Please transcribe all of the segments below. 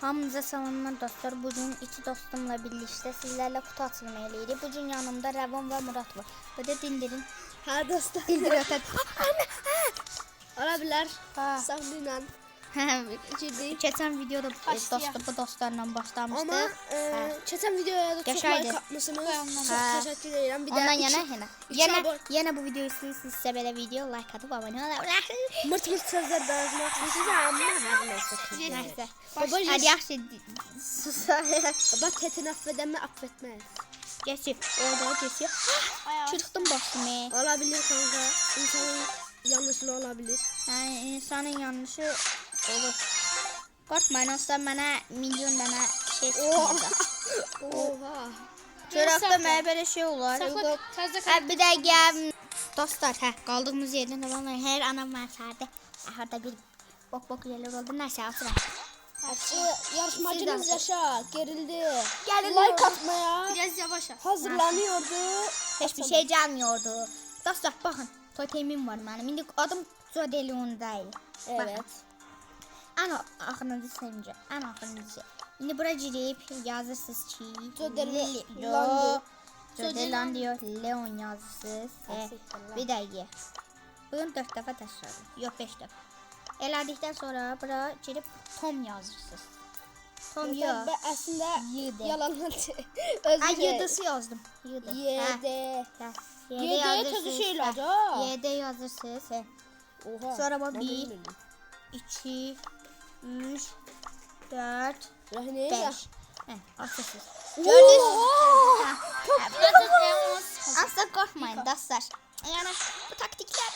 Hamınıza salamlar dostlar. Bugün iki dostumla birlikte sizlerle kutu açılımı eləyirik. Bugün yanımda Rəvan ve Murat var. Ve de Dindir'in. Ha dostlar. Dindir ötedi. Olabilir. Ha. Saklıyla girdik. Geçen videoda dostu dostlarla başlamıştık. Ama e, geçen videoya da çok like atmışsınız. Çok teşekkür ederim. Bir Ondan de yana iki- Yine, yine bu videoyu siz sizse böyle video like atıp abone olabilirsiniz. mırt mırt sözler dağıtmak size ama her neyse. Neyse. Baba Hadi yes. yaxşı sus. Baba tetini affeden mi affetmez. Geçiyor. Orada geçiyor. Çırptım başımı. Olabilir kanka. İnsanın yanlışlığı olabilir. Yani insanın yanlışı olur. Korkmayın dostlar bana milyon tane şey sıkmayacak. Oha. Çorapta mənə belə şey olar. Hə bir də gəl. Dostlar, hə qaldığımız yerdən edir. Hər anam mən sərdə. Harda bir bok bok yerlər oldu. Nəsə oturaq. Yarışmacımız Yaşa gerildi. Gerildi. Like atmaya Biraz yavaş at. hazırlanıyordu. Heç bir şey gəlmiyordu. Dostlar, baxın. Totemim var mənim. İndi adım Zodelion deyil. Evet. Ən axırıncı səncə. Ən axırıncı. İndi bura girib yazırsınız ki. Zodelion diyor, Leon yazırsınız. E, bir dəqiqə. Bugün 4 dəfə təkrarlayın. Yox 5 dəfə. Elədikdən sonra bura girib Tom yazırsınız. Tom Yo. yox. Ben aslında Yedi. yalanladı. Ay yedisi yazdım. Yedi. Yedi. Yediye tadı şeyler ha. Yedi yazırsınız. Oha. Sonra bu ben bir. bilmirdim. 2 3 4 Rahine 5. ya. Hə, açırsınız. Oha! Asla qorxmayın dostlar. Yəni bu taktiklər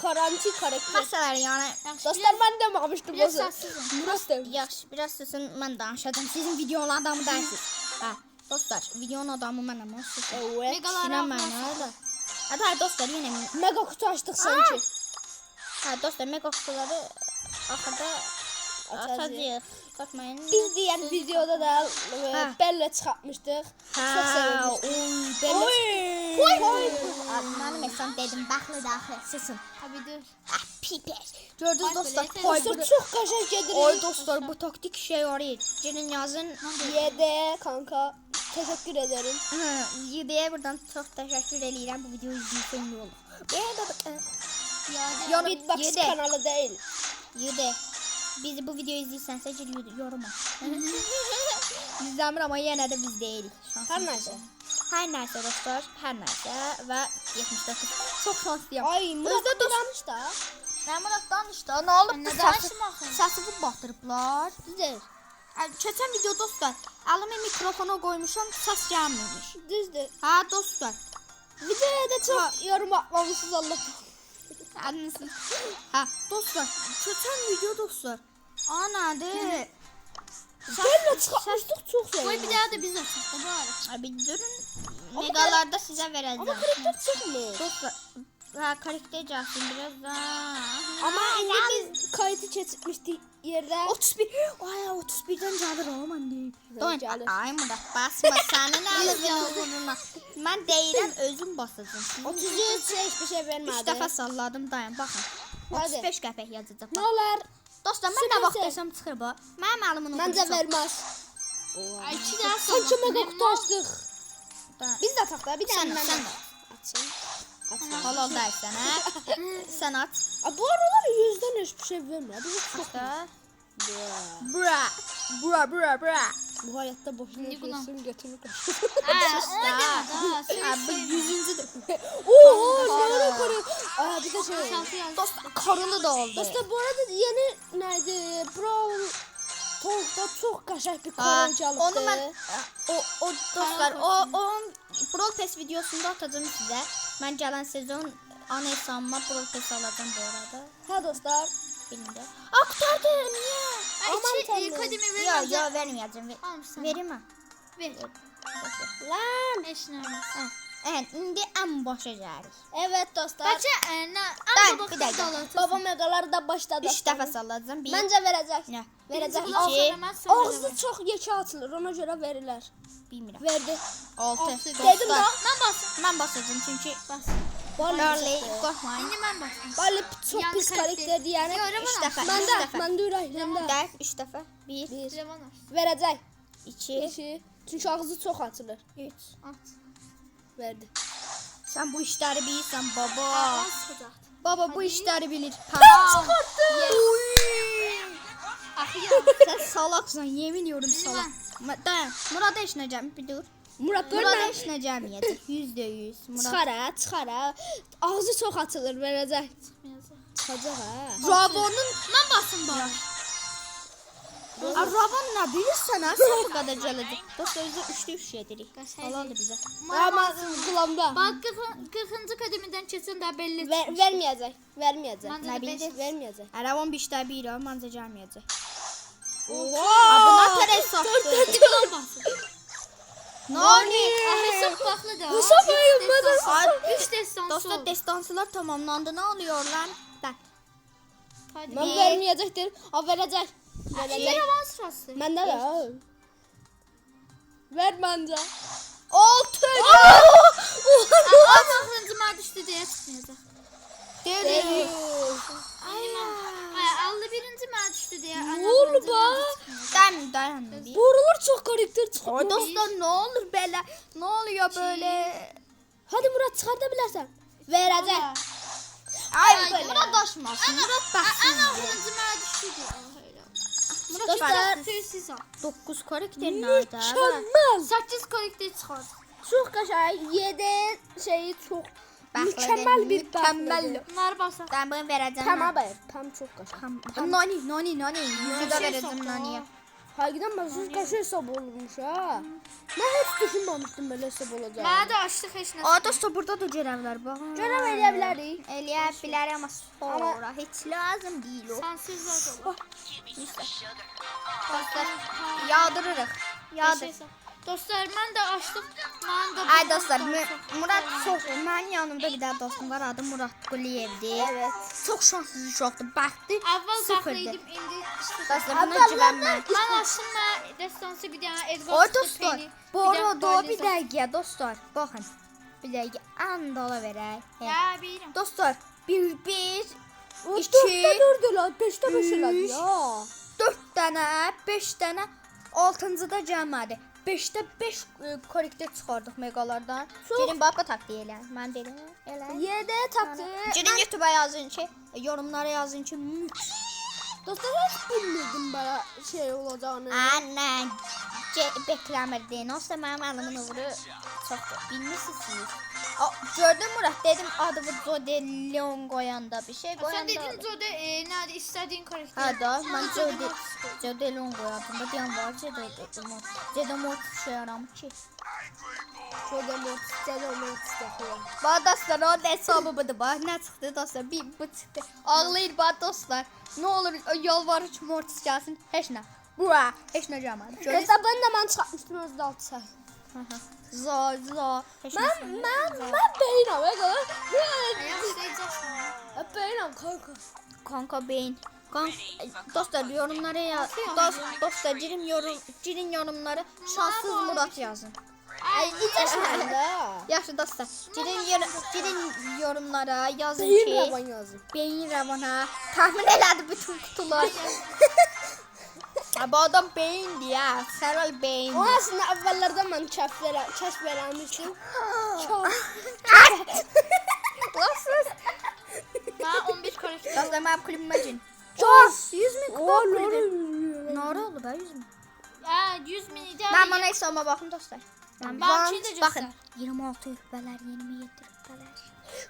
Karanti karakter. məsələlər yəni Dostlar ben de bakmıştım. Biraz bozu. sessizim. Murat da. yaxşı, biraz susun, mən danışacağam. Sizin videonun adamı deyilsiniz. Hə, dostlar, videonun adamı mənəm, o siz. Evet. Megalar İnanmayın öyle. Hadi dostlar yine mi? Mega kutu açtık sanki. Ha dostlar mega kutuları axırda Açacağız. açacağıq. Qorxmayın. Biz diğer videoda da e, Ha. Bella çıkartmıştık. Çok Ha, sevinmiştik. oy, belə. Oy! Oy. Mənim hesab dedim, baxlı daxil, susun. Abi dur. Ah, pipet. Gördünüz dostlar, koy Dostlar bunu. çok kaşak yedirik. Oy dostlar, bu taktik işe yarayır. Gelin yazın. Yedi kanka. Teşekkür ederim. Yideyə buradan çox təşəkkür eləyirəm bu videoyu izləyirsən iyi olur. Bir də e, Ya yorum Beatbox Yede. kanalı değil. Yede. Biz bu videoyu izləyirsənsə gir yorum at. İzləmir amma yenə də biz. Şansımız Her neyse. Hər nəsə dostlar, hər nəsə və 79. Çox şanslıyam. Ay Murat danış da. Nə Murat danış da, nə olub bu axı? Səsimi batırıblar. Düzdür. Keçən video dostlar, əlimi mikrofona qoymuşam, səs gəlmirmiş. Düzdür. Ha dostlar. Videoya da çok yorum atmamışsınız Allah. Anlasın. Ha dostlar, keçən video dostlar. Anadır. Bella çıkartmıştık çok Koy sevindim. bir daha da biz açalım da bari. Abi durun. Megalarda size Ama vereceğim. karakter çıkmıyor. Dostlar. Ha karakter gelsin biraz daha. Ama indi biz kaydı çekmiştik yerde. 31. Ay 31'den cadır oğlum anne. Don. Ay Murat basma senin alın burnuna. Ben deyirəm özüm basacağım. 33 hiçbir şey 3 vermedi. dəfə salladım dayan. Hadi. 35 qəpik yazacaq. Ne olur? Dostlar mən nə vaxt desəm çıxır bu. Mənim əlimin Bence vermez. Ay iki daha Sanki sonra. mega kutu açtık. Da- Biz de atak da bir de. Açın. Açın. Halal deyilsən hə? Sən at. Bu aralar yüzden hiçbir şey vermiyor. Bu çok Da. Bra. Bra bra bra. Bu hayatta boşuna kullan- yaşıyorsun götünü o da. Ha, bu yüzüncüdür. Oo ne ara karı. Aa bir de şey. Dostlar karılı da oldu. Dostlar bu arada yeni neydi? Bro Talk'ta çok kaşak bir koron çalıptı. onu ben o o dostlar o onun Brawl Pass videosunda atacağım size. Ben gelen sezon ana hesabıma Pass alacağım bu arada. Ha dostlar. Bilmiyorum. Aa kurtardı niye? Aman tanrım. e, kademi Ya vermez. ya vermeyeceğim. Ver, Almışsın. vereyim mi? Ver. Lan. Nerede? Ha. Evet, indi en başa gəlirik. Evet dostlar. Na, Ben, ama bir dalatı. Baba megaları da başladı. 3 dəfə sallayacağım. Bir. Birinci blok İki. söylemez, sonra Ağzı demez. çok yekə atılır. Ona göre verirler. Bilmirəm. Verdi. 6. Altı. Dedim da. Ben bastım. Mən basacağım çünki Bas. Barley. Mən başlayım. Barley çox Yəni pis karakter. karakterdir yəni. Yo, Üç Revan dəfə, üç Məndə, dəfə. məndə ürəkləndə. Dəf, üç dəfə. Bir, Bir. Revan aç. Verəcək. iki, İki. Çünki ağzı çox açılır. üç. At. Verdi. Sən bu işləri bilirsən baba. Aa, sıcaq. Baba bu işləri bilir. Axı ya. Sən salaqsan, yemin ediyorum salaq. Ma- Dayan, Murada işinəcəm, bir dur. Murat Murada görmə. işinəcəm yedi. Yüzdə yüz. Murad. Çıxar ha, çıxar ha. Ağzı çox açılır, verəcək. Çıxacaq ha. Rabonun Mən basım bana. Rabon nə bilirsən ha? Sən bu qədər gələcək. Dost özü üçdə üç yedirik. Qəşəng. Halaldır bizə. Amma qılamda. Bak 40. kademeden keçən də belli. Ver, verməyəcək. Verməyəcək. Məncə Nə də bildi? beş. Verməyəcək. Rabon beşdə bir, məncə gəlməyəcək. Oha! Buna. Mən basım. Nani? Hesab baxlı da. Hesab ayırmadı. Ay 3 destansı Dostlar destansılar tamamlandı. Ne oluyor lan? Ben. Hadi. Mən Bir. verməyəcəkdir. O verəcək. Verəcək. Revan sırası. Də. ha. Ver məncə. Altı. Ama 40. mən düşdü deyə çıxmayacaq. Deli. Ay, ay 51. mən düşdü deyə. Ne oldu ba? Dayan dayan. bir. Borular çox karakter çıxır. dostlar ne olur böyle? Ne oluyor böyle? Hadi Murat çıxarda bilərsən. Verəcək. Ay Ay, Murat daşmasın. Murat Ana baksın. 40. mən düşdü deyə. Murat Dostlar, bak. Tüysüz al. 9 karakter nerede? Mükəmməl. 8 karakter çıxar. Çox qəşəng. 7 şeyi çox Mükəmməl bir mükəmməl. baxlıdır. Bunları basaq. Ben bunu vereceğim. Ha. abi. Pəm çox qəşəng. Pam. Nani nani nani. Yüzü de Şey vereceğim. Həqiqətən mən çox qəşəng hesab olmuş ha. Mən heç düşünməmişdim belə hesab olacaq. Mənə də açdıq heç nə. Aa dostlar burada da görevler bak. Görəv eləyə bilərik. Eləyə bilər amma sonra heç lazım deyil o. Sansız olur. Dostlar yağdırırıq. Yağdır. Dostlar mən də açdıq. Mən də Ay dostlar, Mu- Murad çox, mənim yanımda bir dənə dostum var, adı Murad Quliyevdir. Evet. Çox şanssız uşaqdır. Baxdı, Əvvəl sıfırdır. baxlıydım, indi işte. Dostlar, buna Əvvəllər güvənmə. Mən açdım mən destansı bir dənə Edward Oy çıxdı, dostlar, Penny, bu bir dənə arada bir çıxdı. dəqiqə dostlar, baxın. Bir dəqiqə, ən dala verək. Hə. Ya bilirəm. Dostlar, bir, bir, O İki, 4-də 4 elə, 5-də 5 elədi ya. dənə, beş dənə, altıncıda gəlmədi. 5-də 5 korrektor çıxardıq megalardan. Girin baba taktiği elə. Mən dedim. 7 tapdı. Girin YouTube'a yazın ki, yorumlara yazın ki, mük. Dostlar heç bilmirdim belə şey olacağını. Anne, bekləmirdin. Olsa mənim əlimin uğru çoxdur. Bilmirsiniz siz. O, gördün Murat, dedim adı bu Zodelion qoyanda bir şey Sən qoyanda. dedin Zoda e, nədir istədiyin karakter. Ha da, mən Zode Zodelion qoyardım. Da deyən var, Zodelion. Zodelion şey yaramır ki. Mort, şöyle mort istəxiyəm. Bax dostlar, o da hesabı budur. Bax, nə çıxdı dostlar? Bir bu çıxdı. Ağlayır bax dostlar. Nə olur o yalvarır ki, Mortis gəlsin. Heç nə. Bura, heç nə gəlmədi. Görürsünüz? Hesabını da mən çıxartmışdım özdə 6 səhv. Za, za. Mən beynəm ha. Ayaq istəyəcəksən. Beynəm kanka. Kanka beyin. Kan dostlar yorumlara ya dost, dostlar girin yorum girin yorumlara şanssız Murat yazın. Ay icəşmən də. Yaxşı dostlar. Girin yor- yorumlara yazın Beyin ki yaban yazın. beyin ravana tahmin elədi bütün kutular. Bu adam beyindi ya. Serol beyin. O aslında kəşf verə, kəşf verəmişdim. Çox. Lasız. Mən 11 karakter. Dostlar mənim klubuma girin. Çox. 100 min O kupa kulübü. Nara oldu be 100 min. Hə 100 min idi. Ben bana hesabıma bakın dostlar. Ben şey de göster. bakın 26 rütbeler 27 rütbeler.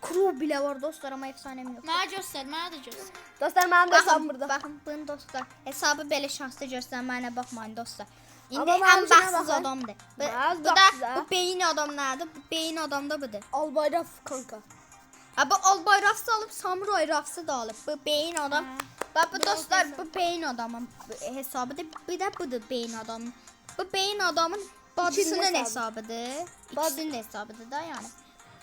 Kuru bile var dostlar ama efsanem yok. Mənə göstər, mənə də göstər. Dostlar mənim də hesabım burada. bakın bunu dostlar. Hesabı böyle şanslı göstermeyene bakmayın dostlar. İndi Ama en benim şuna bahtsız bakın. adamdır. Bu, Biraz bu da bu beyin adam nerede? Bu beyin adam da budur. Albayraf kanka. Ha bu albay rafsı alıp samuray rafsı da alıp bu beyin adam. Bak bu dostlar bu beyin adamın hesabı da bir de budur beyin adamın. Bu beyin adamın hesabı. hesabıdır. İkisinin hesabıdır da yani.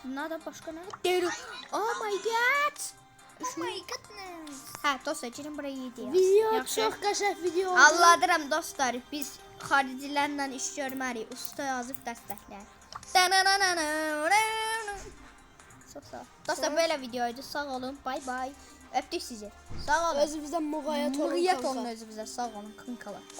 Bunlar da başka ne? Deru. Oh my god. Oh my goodness. Ha dostlar girin buraya iyi diye. Video Yaxşı. çox qəşəng video oldu. Allah'ım dostlar biz xaricilərlə iş görmərik. Usta yazıb dəstəklər. Çox sağ ol. Dostlar belə videoydu. Sağ olun. Bay bay. Öpdük sizi. Sağ olun. Özü bizdən müğayət olun. Kanka. olun özünüzə. Sağ olun. Kınkalar.